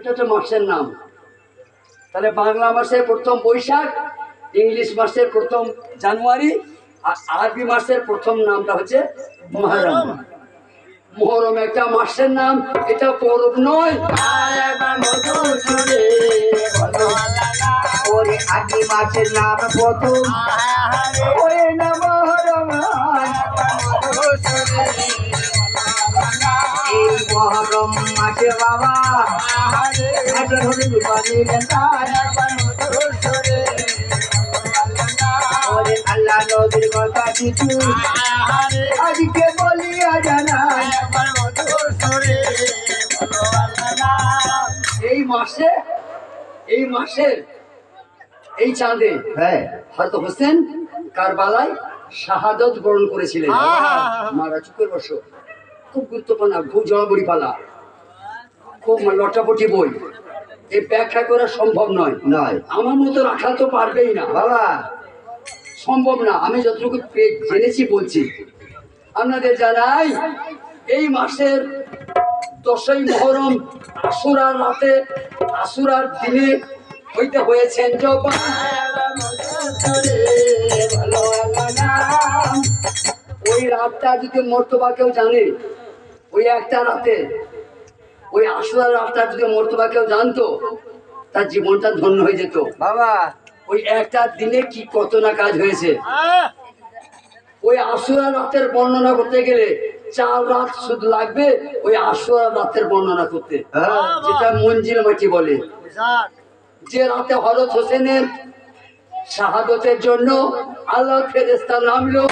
এটা একটা মাসের নাম। তাহলে বাংলা মাসের প্রথম বৈশাখ, ইংলিশ মাসের প্রথম জানুয়ারি, আর আরবি মাসের প্রথম নামটা হচ্ছে মহরম। মহরম একটা মাসের নাম, এটা পরব নয়। নাম মহরম এই মহরম বাবা আল্লাহ নবীর কথা কিছু আজকে বলিয়া জানাই এই মাসে এই মাসের এই চাঁদে হ্যাঁ। হয়তো হোসেন কারবালায় শাহাদত বরণ করেছিলেন। মারা চুকের বসো। খুব গুরুত্বপূর্ণ খুব জড়াবড়ি পালা। খুব লটাপটি বই। এই ব্যাখ্যা করা সম্ভব নয়। নয়। আমার মতো রাখা তো পারবেই না। বাবা। সম্ভব না। আমি যতটুকু জেনেছি বলছি। আপনাদের জানাই এই মাসের দশই মহরম আসুরার রাতে আসুরার দিনে হইতে হয়েছেন ওই রাতটা যদি মর্তবা কেউ জানে ওই একটা রাতে ওই আসুরার রাতটা যদি মর্তবা কেউ জানতো তার জীবনটা ধন্য হয়ে যেত। বাবা। ওই একটা দিনে কি কত না কাজ হয়েছে। ওই আশুরা রাতের বর্ণনা করতে গেলে চার রাত শুধু লাগবে ওই আশুরা রাতের বর্ণনা করতে। হ্যাঁ। যেটা মঞ্জিল মাটি বলে। যে রাতে হরত হোসেনের শাহাদতের জন্য আল্লাহ ফেরেস্তা নামলো।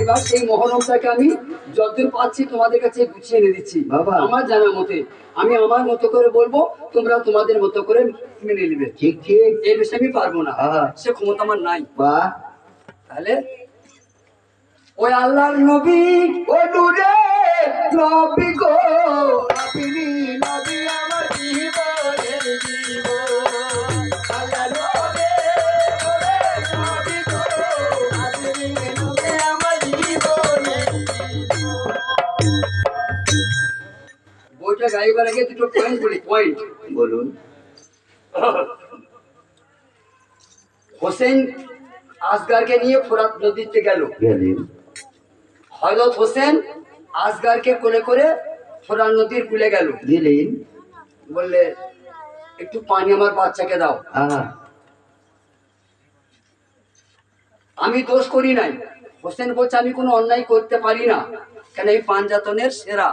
এবার সেই মহরমটাকে আমি যতদূর পাচ্ছি তোমাদের কাছে গুছিয়ে এনে দিচ্ছি। বাবা। আমার জানা মতে আমি আমার মতো করে বলব তোমরা তোমাদের মতো করে মেনে নিবে। ঠিক ঠিক। এই বিষয়ে আমি পারব না। সে ক্ষমতা আমার নাই। বা। তাহলে ওই আল্লাহর নবী ও নূরে নবী গো বইটা গাইবার আগে দুটো পয়েন্ট বলি পয়েন্ট বলুন। হোসেন আসগারকে নিয়ে ফোরাত নদীতে গেল। হজরত হোসেন আসগারকে কোলে করে ফোরাত নদীর কুলে গেল। দিলেন বললে একটু পানি আমার বাচ্চাকে দাও। আমি দোষ করি নাই। হোসেন বলছে আমি কোনো অন্যায় করতে পারি না। কেন এই পাঞ্জাতনের সেরা?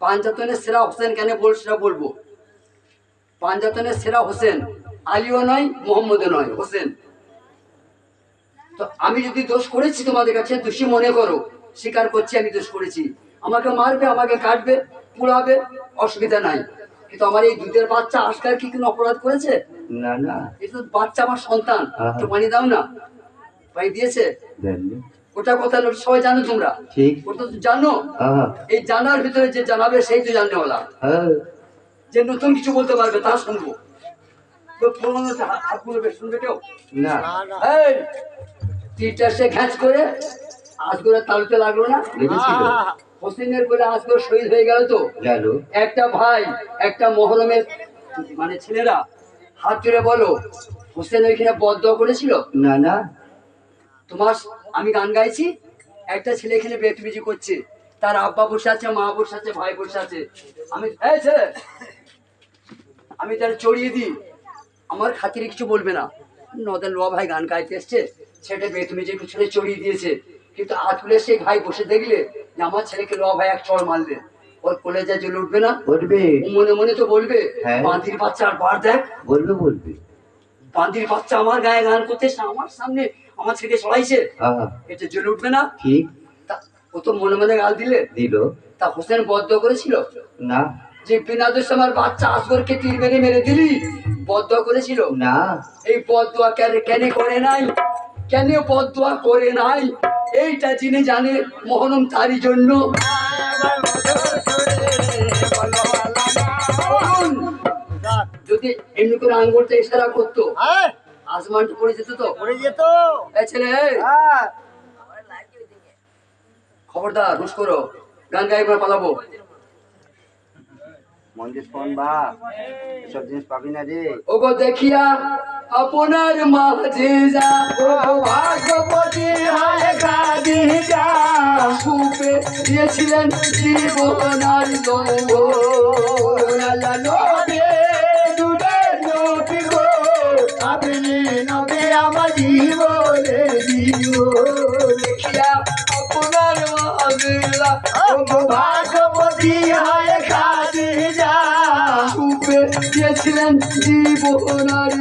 পাঞ্জাতনের সেরা হোসেন কেন বল সেটা বলব। পাঞ্জাতনের সেরা হোসেন আলীও নয় মোহাম্মদও নয় হোসেন। তো আমি যদি দোষ করেছি তোমাদের কাছে দোষী মনে করো স্বীকার করছি আমি দোষ করেছি। আমাকে মারবে আমাকে কাটবে পুড়াবে অসুবিধা নাই। কিন্তু আমার এই দুধের বাচ্চা আজকাল কি কোনো অপরাধ করেছে? না না। এই তো বাচ্চা আমার সন্তান আহা। তো পানি দাও না। পানি দিয়েছে? ওটা কথা সবাই জানো তোমরা? ওটা তো জানো। আহা এই জানার ভিতরে যে জানাবে সেই তো জাননেওয়ালা হ্যাঁ। যে নতুন কিছু বলতে পারবে তা শুনব। হাতগুলো বেশ শুনবে কেউ? না। এই তীরটা সে ঘ্যাঁচ করে আজগরে তালুতে লাগল না? হোসেনের বলে শহীদ হয়ে গেল তো? একটা ভাই একটা মহরমের মানে ছেলেরা হাত তুলে বলো হোসেন ওইখানে বদ্ধ করেছিল? না না। তোমার আমি গান গাইছি একটা ছেলে এখানে বেতবিজি করছে তার আব্বা বসে আছে মা বসে আছে ভাই বসে আছে। আমি এই ছেলে আমি তার চড়িয়ে দিই। আমার খাতিরে কিছু বলবে না। নদের লোয়া ভাই গান গাইতে এসছে ছেলেটা বেতবিজি ছেলে চড়িয়ে দিয়েছে। কিন্তু আতুলে সেই ভাই বসে দেখলে যে আমার ছেলেকে লোয়া ভাই এক চড় মারলে। ওর কলেজে জ্বলে উঠবে না? বলবে। মনে মনে তো বলবে হ্যাঁ। বান্দির বাচ্চা আর বার দেখ। বলবে বলবে। বান্দির বাচ্চা আমার গায়ে গান করতে আমার সামনে আমার ছেলেকে আহা এটা জ্বলে উঠবে না? ঠিক। তা- ও তো মনে মনে গাল দিলে? দিল। তা হোসেন বদ্ধ করেছিল? না। যে বিনা দোষে আমার বাচ্চা আসগরকে তীর মেরে মেরে দিলি বদ্ধ করেছিল? না। এই বদুয়া কেন কেন করে নাই? কেন বদুয়া করে নাই? এইটা যিনি জানে মোহনম তারই জন্য। যদি এমনি করে আঙ্গুলটা ইশারা করতো আসমানটা পড়ে যেত তো। পড়ে যেত। এই ছেলে হ্যাঁ। খবরদার হুশ করো। গান গাই পালাবো। মন্দির ফোন বা এসব জিনিস পাবি না রে। ওগো দেখিয়া আপনার মাঝে যা ভাগবতী হয় গাদি যা সুপে দিয়েছিলেন জীবনার লালা নবে আপনি নবে আমার জীবনে দেখিয়া আপনার যা ভাগবতী হয় গাদি যা। সুপে দিয়েছিলেন জীবনার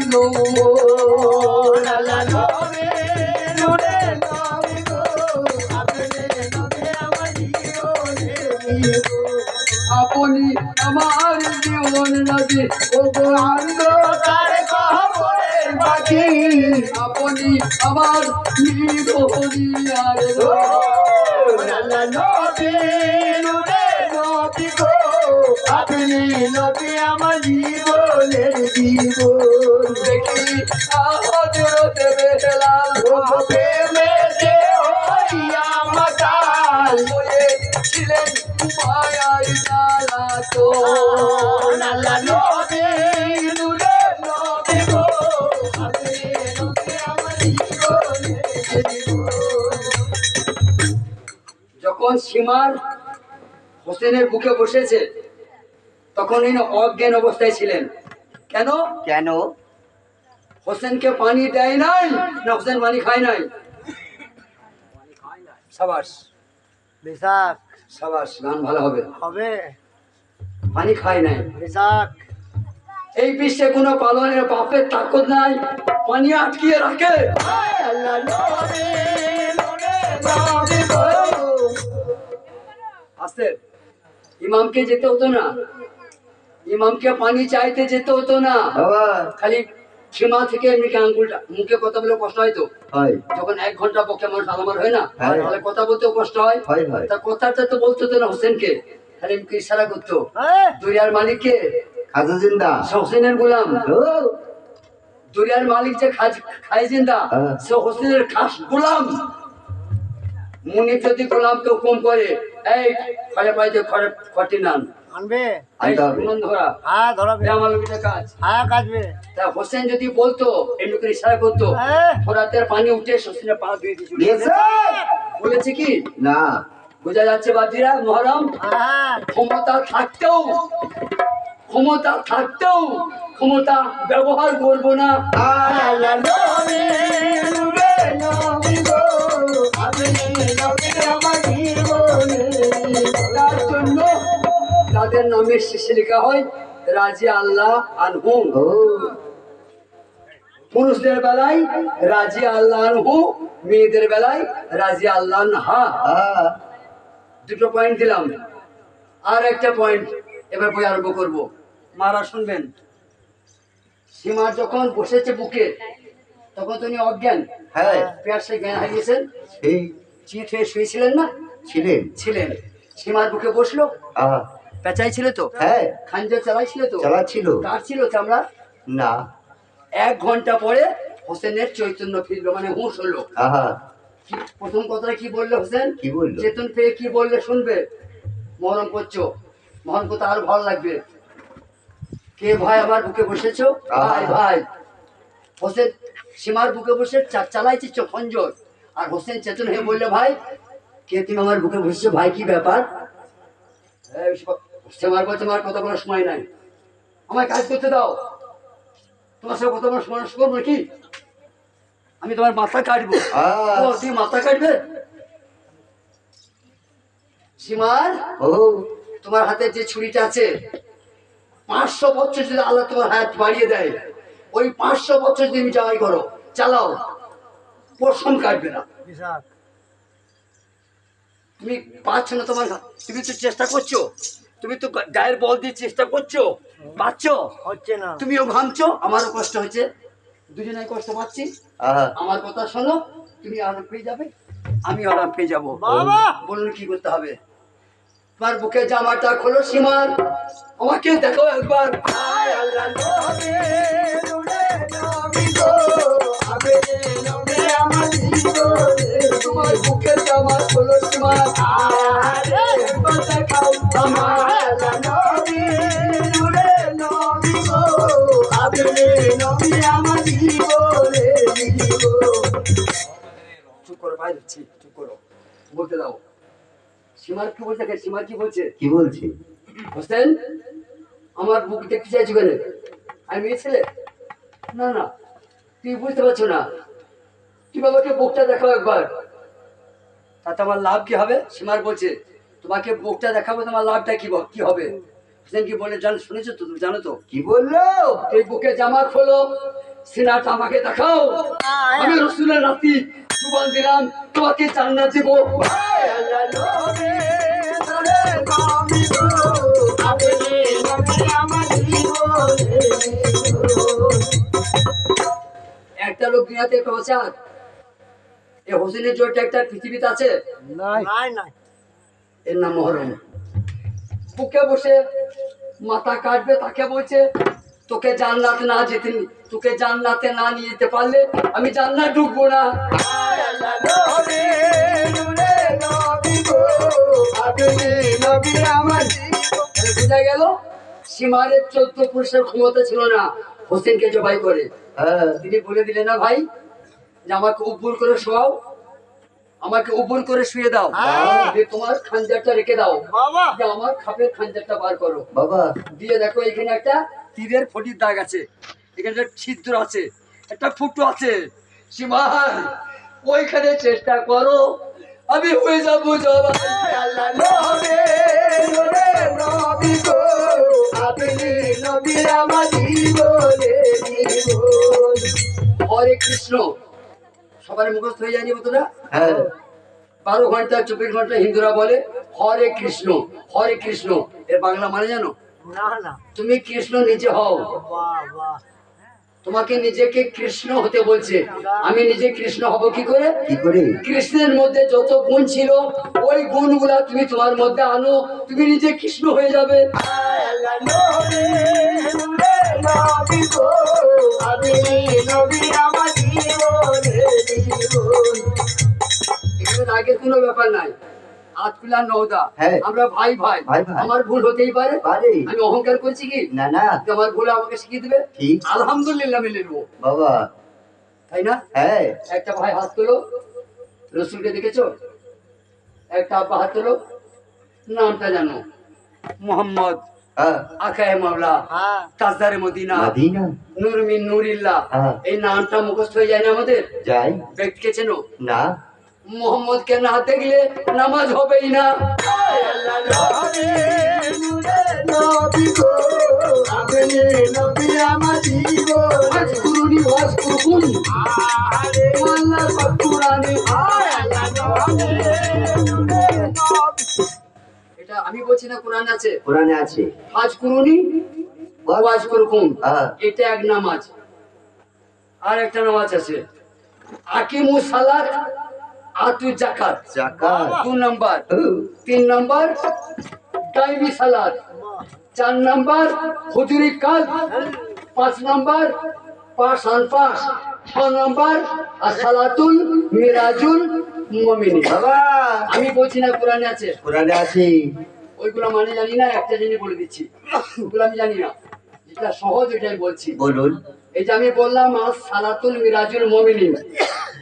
লালা নবে দুলে নবী গো আপনি আমার জীবনে জীবন আপনি আমার জীবন রাজে ওগো অন্ধকার কবরের পাখি আপনি আমার আপনি নবী আমার জীবনের জীবন। দেখি হজরত বেলাল ওগো প্রেমেতে হইয়া মাতাল হয়েছিলেন মায়ার জ্বালা তো। যখন সীমার হোসেনের বুকে বসেছে তখন ইনি অজ্ঞান অবস্থায় ছিলেন। কেন? কেন? হোসেনকে পানি দেয় নাই না হোসেন পানি খায় নাই? সাবাস। বিশাখ সাবাস গান ভালো হবে। হবে। পানি খায় নাই। বিশাখ এই বিশ্বে কোনো পালনের বাপের তাকত নাই। পানি আটকিয়ে রাখে। আসতে ইমামকে যেতে হতো না। ইমামকে পানি চাইতে যেতে হতো না। খালি সীমা থেকে এমনি আঙ্গুলটা মুখে কথা বলে কষ্ট হয় তো? যখন এক ঘণ্টা পক্ষে মানুষ আলামার হয় না হ্যাঁ। তাহলে কথা বলতেও কষ্ট হয়। হয় হয়। তা কথাটা তো বলতো তো না হোসেনকে। খালি এমনি ইশারা করতো। দুনিয়ার মালিককে। খাজা জিন্দা। হোসেনের গোলাম। দুনিয়ার মালিক যে খাজ খাই জিন্দা হ্যাঁ। সে হোসেনের খাস গোলাম। মুনি যদি গোলাম কেউ কম করে এই খড়ে পাইতে খড়ে খটি নান। আনবে? ধরা হ্যাঁ ধরাবে। আমার লোকের কাজ। হ্যাঁ কাটবে তা হোসেন যদি বলতো ইশারা করতো হ্যাঁ। ফোরাতের পানি উঠে হোসেনের পা ধুয়ে দিয়েছে? বলেছে কি? না। বোঝা যাচ্ছে বাদিরা মহরম? হ্যাঁ। ক্ষমতা থাকতেও ক্ষমতা থাকতেও ক্ষমতা ব্যবহার করব না। আলা তার জন্য তাদের নামের শেষে লেখা হয় রাজি আল্লাহ আনহুম। ও। পুরুষদের বেলায় রাজি আল্লাহ আনহু মেয়েদের বেলায় রাজি আল্লাহ হা দুটো পয়েন্ট দিলাম। আর একটা পয়েন্ট এবার বই আরম্ভ করব। মারা শুনবেন। সীমা যখন বসেছে বুকে তখন তিনি অজ্ঞান। হ্যাঁ। পেয়ার সে জ্ঞান হারিয়েছেন। সেই চিত হয়ে শুয়েছিলেন না? ছিলেন। ছিলেন। সীমার বুকে বসল। পেঁচাই ছিল তো? হ্যাঁ। খাঞ্জা চালাইছিল তো? চালাচ্ছিল। কার ছিল চামড়া? না। এক ঘণ্টা পরে হোসেনের চৈতন্য ফিরলো মানে হুঁশ হলো। প্রথম কথাটা কি বলল হোসেন? কি বলল? চেতন পেয়ে কি বললে শুনবে? মরণ করছ মরণ করতে আরও ভালো লাগবে। কে ভাই আমার বুকে বসেছো? ভাই ভাই। হোসেন সীমার বুকে বসে চা- চালাইছে চো খঞ্জর। আর হোসেন চেতন হয়ে বলল ভাই কে তুমি আমার বুকে বসেছো ভাই কি ব্যাপার? তোমার বলছে আমার কথা বলার সময় নাই। আমায় কাজ করতে দাও। তোমার সাথে কথা বলার সময় করব কি আমি তোমার মাথা কাটবো। ও মাথা কাটবে? সীমার ও। তোমার হাতে যে ছুরিটা আছে পাঁচশো বছর যদি আল্লাহ তোমার হাত বাড়িয়ে দেয় ওই পাঁচশো বছর যদি তুমি জামাই করো চালাও। পশম কাটবে না। তুমি পাচ্ছ না তোমার তুমি তো চেষ্টা করছ। তুমি তো গায়ের বল দিয়ে চেষ্টা করছ। পাচ্ছ? হচ্ছে না। তুমিও ঘামছো। আমারও কষ্ট হচ্ছে। দুজনেই কষ্ট পাচ্ছি। আমার কথা শোনো। তুমি আরাম পেয়ে যাবে। আমি আরাম পেয়ে যাব। বাবা! বলুন কি করতে হবে? তোমার বুকে জামাটা খোলো সীমার। আমাকে দেখো একবার। তোমার বুকে আমার নবী নূরে নবী গো আমার জীবনে চুপ করো ভাই চুপ করো। বলতে দাও। সীমার কি বলছে সীমার কি বলছে? কি বলছি? হোসেন আমার বুক দেখতে চাইছো কেন? আমি মেয়ে ছেলে? না না তুই বুঝতে পারছ না। তুমি আমাকে বুকটা দেখাও একবার। তাতে আমার লাভ কি হবে? সীমার বলছে তোমাকে বুকটা দেখাবো তোমার লাভটা কি কি হবে? হোসেন কি বলে জান শুনেছো তো তুমি জানো তো? কি বলল? এই বুকে জামা খোলো সিনাটা আমাকে দেখাও। আমি রসুলের নাতি জুবান দিলাম তোমাকে জান্নাত দেবো। একটা লোক দুনিয়াতে প্রচার এ হোসেনের জোরটা একটা পৃথিবীতে আছে? নাই। নাই এর নাম মহরম। বুকে বসে মাথা কাটবে তাকে বলছে তোকে জান্নাতে না যেতে তোকে জান্নাতে না নিয়ে যেতে পারলে আমি জান্নাত ঢুকবো না। বোঝা গেল সীমারের চোদ্দ পুরুষের ক্ষমতা ছিল না হোসেনকে জবাই করে। হ্যাঁ। তিনি বলে দিলেন না ভাই যে আমাকে উপর করে শোয়াও আমাকে উপর করে শুয়ে দাও। হ্যাঁ। তোমার খাঞ্জারটা রেখে দাও। বাবা। যে আমার খাপের খাঞ্জারটা বার করো। বাবা। দিয়ে দেখো এখানে একটা তীরের ফটির দাগ আছে। এখানে একটা ছিদ্র আছে একটা ফুটো আছে। সীমার ওইখানে চেষ্টা করো। আমি হয়ে যাব জবাই আল্লাহ নবী নূরে নবী গো আপনি নবী আমার জীবনে জীবন হরে কৃষ্ণ। সবার মুখস্থ হয়ে যায়নি না হ্যাঁ। বারো ঘণ্টা চব্বিশ ঘণ্টা হিন্দুরা বলে হরে কৃষ্ণ হরে কৃষ্ণ। এর বাংলা মানে জানো? তুমি কৃষ্ণ নিজে হও। তোমাকে নিজেকে কৃষ্ণ হতে বলছে। আমি নিজে কৃষ্ণ হব কি করে? কি করে? কৃষ্ণের মধ্যে যত গুণ ছিল ওই গুণগুলা তুমি তোমার মধ্যে আনো। তুমি নিজে কৃষ্ণ হয়ে যাবে। আল্লাহ আগের কোনো ব্যাপার নাই। আতকুলা নওদা। হ্যাঁ। আমরা ভাই ভাই। আমার ভুল হতেই পারে। আমি অহংকার করছি কি? না না। যে আমার ভুল আমাকে শিখিয়ে দিবে? আলহামদুলিল্লাহ মেনে নেব। বাবা। তাই না? হ্যাঁ। একটা ভাই হাত তোলো। রসুলকে দেখেছ? একটা আব্বা হাত তোলো। নামটা জানো। মোহাম্মদ আকায় মাওলা হ্যাঁ তাজদারে মদিনা নূর মিন নূরিল্লাহ হ্যাঁ। এই নামটা মুখস্থ হয়ে যায় না আমাদের যাই ব্যক্তিকে চেনো না মোহাম্মদকে না দেখলে নামাজ হবেই না আল্লাহ এটা আমি বলছি না কোরআন আছে। কোরআনে আছে। ওয়াজ কুরুনি ওয়াজ কুরকুম। হ্যাঁ। এটা এক নামাজ। আর একটা নামাজ আছে। আকিমু সালাত আতু জাকাত জাকাত দু নাম্বার। তিন নাম্বার টাইমি সালাদ চার নাম্বার হুজুরি কাল। পাঁচ নাম্বার পাঁচ আন পাঁচ ছ নাম্বার সালাতুল মিরাজুল মমিনী বাবা আমি বলছি না কোরআনে আছে। কোরআনে আছে। ওইগুলো মানে জানি না একটা জিনিস বলে দিচ্ছি। ওগুলো আমি জানি না। যেটা সহজ এটাই বলছি। বলুন। এই যে আমি বললাম আজ সালাতুল মিরাজুল মমিনী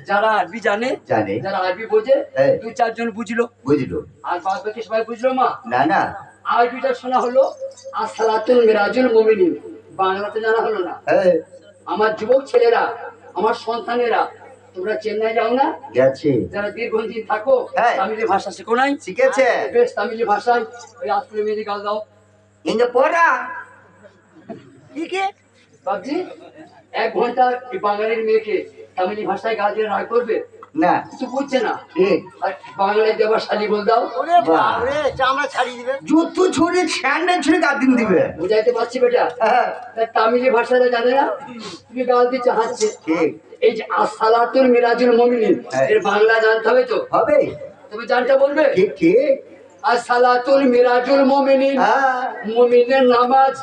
যারা আরবি জানে জানে। যারা আরবি বোঝে হ্যাঁ। দু চারজন বুঝলো। বুঝলো। আর বাদ বাকি সবাই বুঝলো মা? না না। আরবিটা শোনা হলো আসসালাতুল মিরাজুল মুমিনিন। বাংলাতে জানা হলো না। হ্যাঁ। আমার যুবক ছেলেরা আমার সন্তানেরা তোমরা চেন্নাই যাও না। গেছে। যারা দীর্ঘদিন থাকো হ্যাঁ। তামিলি ভাষা শেখো নাই। শিখেছে। বেশ তামিলি ভাষায় ওই গাল দাও। কিন্তু পড়া। বাবজি এক ঘণ্টা এই বাঙালির মেয়েকে তামিলি ভাষায় গাল দিয়ে রাগ করবে? না। কিছু বুঝছে না। ঠিক বাংলায় দেবার শালি বল দাও। বাহ। জুতো ছুড়ে স্যান্ডেল ছুড়ে গাদিন দিবে। বুঝাইতে পারছি বেটা। হ্যাঁ, তামিলি ভাষাটা জানে না? তুমি গাল দিচ্ছে হাসছে। ঠিক। এই যে আসালাতুল মিরাজুল মমিনিন এর বাংলা জানতে হবে তো? হবে। তুমি জানতে বলবে? ঠিক ঠিক আসালাতুল মিরাজুল মমিনিন মমিনের নামাজ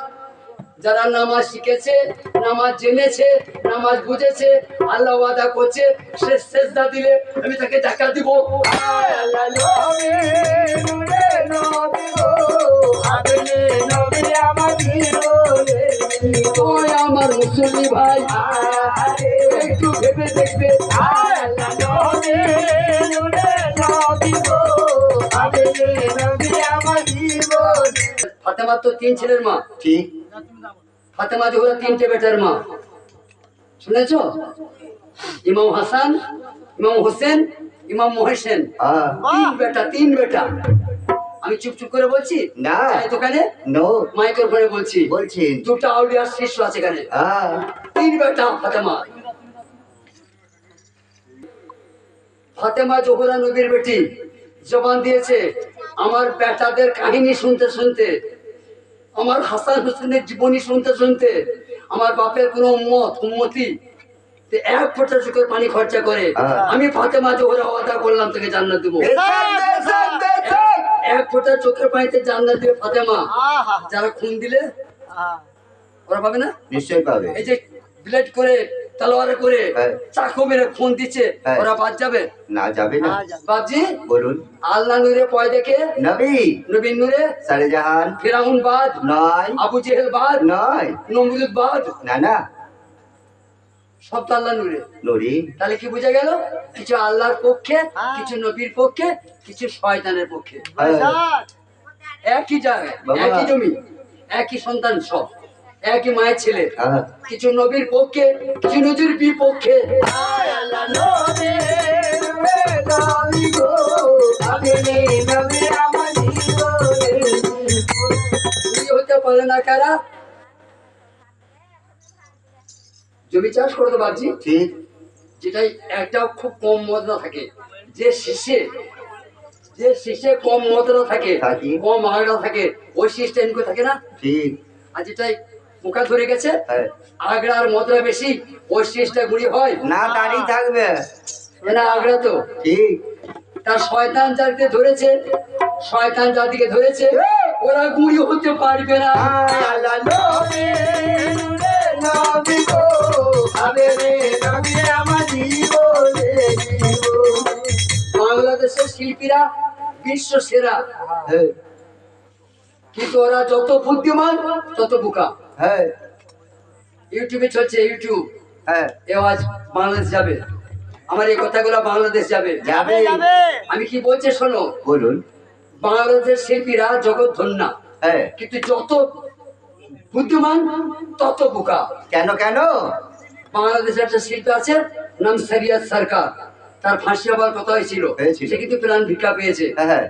যারা নামাজ শিখেছে নামাজ জেনেছে নামাজ বুঝেছে আল্লাহ ওয়াদা করছে সে দা দিলে আমি তাকে টাকা দিব। আমার মুসলি ভাই। একটু ভেবে দেখবে ফাতেমার তো তিন ছেলের মা। ঠিক ফাতেমা জোহরা তিনটে বেটার মা। শুনেছ? ইমাম হাসান ইমাম হোসেন ইমাম তিন বেটা তিন বেটা। আমি চুপ চুপ করে বলছি? না। এই দোকানে? নো। মাইক্রোফোনে বলছি। বলছি। দুটো আউলিয়ার শিষ্য আছে এখানে। আহ, তিন বেটা ফাতেমা। ফাতেমা জোহরা নবীর বেটি জবান দিয়েছে আমার বেটাদের কাহিনী শুনতে শুনতে আমার হাসান হোসেনের জীবনী শুনতে শুনতে আমার বাপের কোনো উম্মত উম্মতি এক ফোঁটা চোখের পানি খরচা করে হ্যাঁ। আমি ফাতেমা জোহরা ওয়াদা করলাম তোকে জান্নাত দেবো। এক ফোঁটা চোখের পানিতে জান্নাত দেবে ফাতেমা। যারা খুন দিলে ওরা পাবে না? নিশ্চয়ই পাবে। এই যে ব্লেড করে তলোয়ারে করে হ্যাঁ। চাকু মেরে খুন দিচ্ছে হ্যাঁ। ওরা বাদ যাবে? না যাবে না। বলুন। আল্লাহ নূরে পয় দেখে নবী। নবীন নূরে সারেজাহান ফেরাউন বাদ। নয়। আবু জেহেল বাদ। নয়। নমরুদ বাদ। না না। সব তো আল্লাহ নূরে। নরি। তাহলে কি বোঝা গেল? কিছু আল্লাহর পক্ষে কিছু নবীর পক্ষে কিছু শয়তানের পক্ষে। একই জায়গায় একই জমি একই সন্তান সব। একই মায়ের ছেলে। কিছু নবীর পক্ষে কিছু নদীর বিপক্ষে। হতে পারে না কারা? জমি চাষ করতে পারছি ঠিক। যেটাই একটা খুব কম মদনা থাকে। যে শীষে যে শীষে কম মদনা থাকে থাকে। কম আগড়া থাকে ওই শীষটা এনকো থাকে না? ঠিক। আর যেটাই পোকা ধরে গেছে? হ্যাঁ। আগড়া আর মদনা বেশি ওই শীষটা গুড়ি হয়। না দাঁড়িয়ে থাকবে। না আগড়া তো। ঠিক। তার শয়তান যাদেরকে ধরেছে শয়তান যাদেরকে ধরেছে ওরা গুড়ি হতে পারবে না। বাংলাদেশের শিল্পীরা বিশ্ব সেরা। হ্যাঁ, কিন্তু ওরা যত বুদ্ধিমান তত বোকা। হ্যাঁ। ইউটিউবে চলছে ইউটিউব। হ্যাঁ। এ আজ বাংলাদেশ যাবে। আমার এই কথাগুলো বাংলাদেশ যাবে। যাবে আমি কি বলছি শোনো? বলুন। বাংলাদেশের শিল্পীরা জগৎ ধন্যা। হ্যাঁ। কিন্তু যত বুদ্ধিমান তত বোকা। কেন কেন? বাংলাদেশের একটা শিল্পী আছে নাম সারিয়াত সরকার। তার ফাঁসি হবার কথা হয়েছিল। হয়েছিল। সে কিন্তু প্রাণ ভিক্ষা পেয়েছে। হ্যাঁ।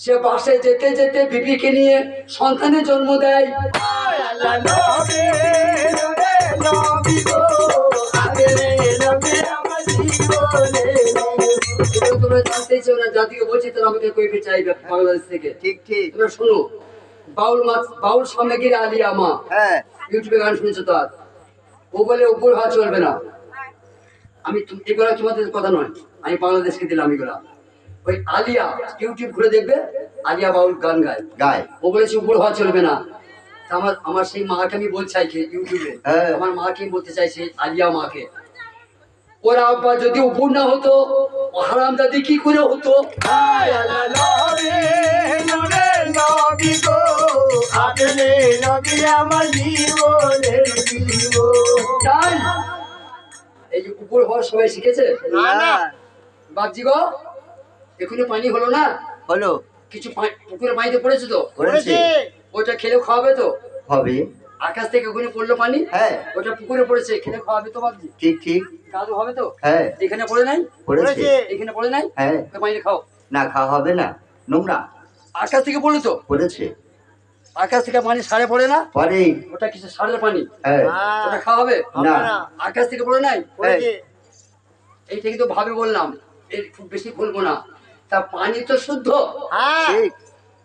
সে বাসে যেতে যেতে বিবিকে নিয়ে সন্তানের জন্ম দেয়। তোমরা জানতেই চাও না জাতিকে বলছি তারা আমাকে কইবে চাইবে বাংলাদেশ থেকে? ঠিক ঠিক। তোমরা শোনো বাউল মাছ বাউল সামগ্রী আলিয়া মা হ্যাঁ। ইউটিউবে গান শুনেছো তো আর ও বলে উপর হাত চলবে না। আমি এগুলা তোমাদের কথা নয় আমি বাংলাদেশকে দিলাম এগুলা। ওই আলিয়া ইউটিউব খুলে দেখবে আলিয়া বাউল গান গায়। গায়। ও বলেছে উপর হওয়া চলবে না। আমার আমার সেই মাকে আমি বলতে চাইছি ইউটিউবে হ্যাঁ। আমার মাকে বলতে চাইছি আলিয়া মাকে। ওরা আব্বা যদি উপর না হতো হারাম দাদি কি করে হতো? এই যে উপর হওয়ার সবাই শিখেছে? বাপজি গো এখনও পানি হলো না? হলো। কিছু পুকুরে পানিতে পড়েছে তো? করেছে ওটা খেলে খাওয়াবে তো? হবে। আকাশ থেকে ওখানে পড়ল পানি? হ্যাঁ। ওটা পুকুরে পড়েছে খেলে খাওয়াবে তো বাপজি ঠিক ঠিক। কাদু হবে তো? হ্যাঁ। এখানে পড়ে নাই? করেছে এখানে পড়ে নাই? হ্যাঁ। তো পানি খাও। না খাওয়া হবে না। নোংরা। আকাশ থেকে পড়ল তো? করেছে আকাশ থেকে পানি সারে পড়ে না? পরে ওটা কিছু সারের পানি? হ্যাঁ। ওটা খাওয়া হবে? না। আকাশ থেকে পড়ে নাই? হ্যাঁ, এইটা কিন্তু ভাবে বললাম। এর খুব বেশি খুলবো না। তা পানি তো শুদ্ধ। ঠিক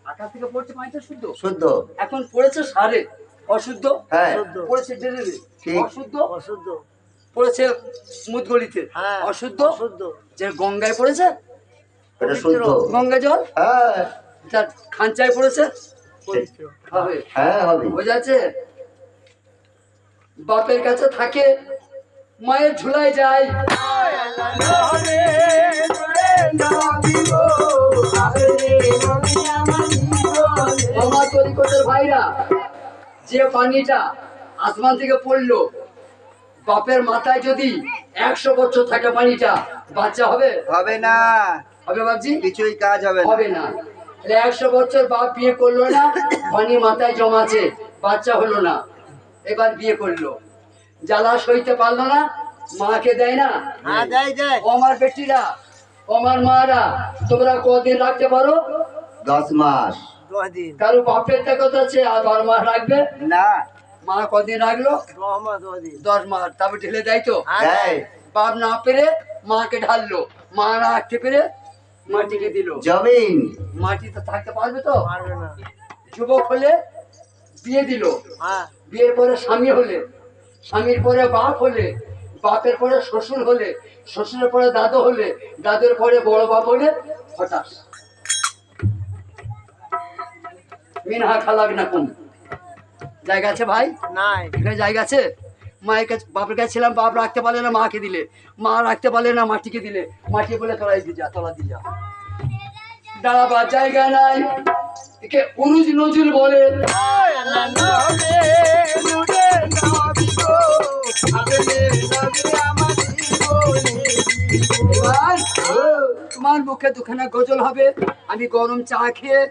আকাশ থেকে পড়ছে পানি তো শুদ্ধ। শুদ্ধ। এখন পড়েছে সারে অশুদ্ধ। হ্যাঁ। পড়েছে ড্রেনে। অশুদ্ধ। অশুদ্ধ। পড়েছে মুদগলিতে অশুদ্ধ। যে গঙ্গায় পড়েছে এটা শুদ্ধ। গঙ্গা জল হ্যাঁ। তার খাঞ্চায় পড়েছে। হবে। হ্যাঁ হবে। বোঝাচ্ছে বাপের কাছে থাকে মায়ের ঝুলাই যায়। আমার তরিকতের ভাইরা যে পানিটা আসমান থেকে পড়ল বাপের মাথায় যদি একশো বছর থাকে পানিটা বাচ্চা হবে? হবে না। হবে বাবজি কিছুই কাজ হবে হবে না। একশো বছর বাপ বিয়ে করল না পানি মাথায় জমাছে বাচ্চা হলো না। এবার বিয়ে করল। জ্বালা সইতে পারল না মাকে দেয় না। হ্যাঁ আমার বেটিরা আমার মারা তোমরা কদিন রাখতে পারো? দশ মাস। দশ দিন। কারও বাপের থেকে আছে আর বারো মাস রাখবে? না। মা কদিন রাখল? দশ মাস দশ দশ তারপর ঢেলে দেয় তো? হ্যাঁ। বাপ না পেরে মাকে ঢাললো। মা না রাখতে পেরে মাটিকে দিল। জমিন। মাটি তো থাকতে পারবে তো? পারবে যুবক হলে বিয়ে দিল। হ্যাঁ। বিয়ের পরে স্বামী হলে স্বামীর পরে বাপ হলে বাপের পরে শ্বশুর হলে শ্বশুরের পরে দাদু হলে দাদুর পরে বড় বাপ হলে হঠাৎ মিনহা খালাক না কম জায়গা আছে ভাই? নাই। এখানে জায়গা আছে? মায়ের কাছে বাপের কাছে ছিলাম বাপ রাখতে পারলে না মাকে দিলে। মা রাখতে পারলে না মাটিকে দিলে। মাটি বলে তলায় দিয়ে যা তলা দিয়ে যা। দাঁড়াবার জায়গা নাই। একে উরুজ নজরুল বলে তোমার মুখে দুখানা গজল হবে আমি গরম চা খেয়ে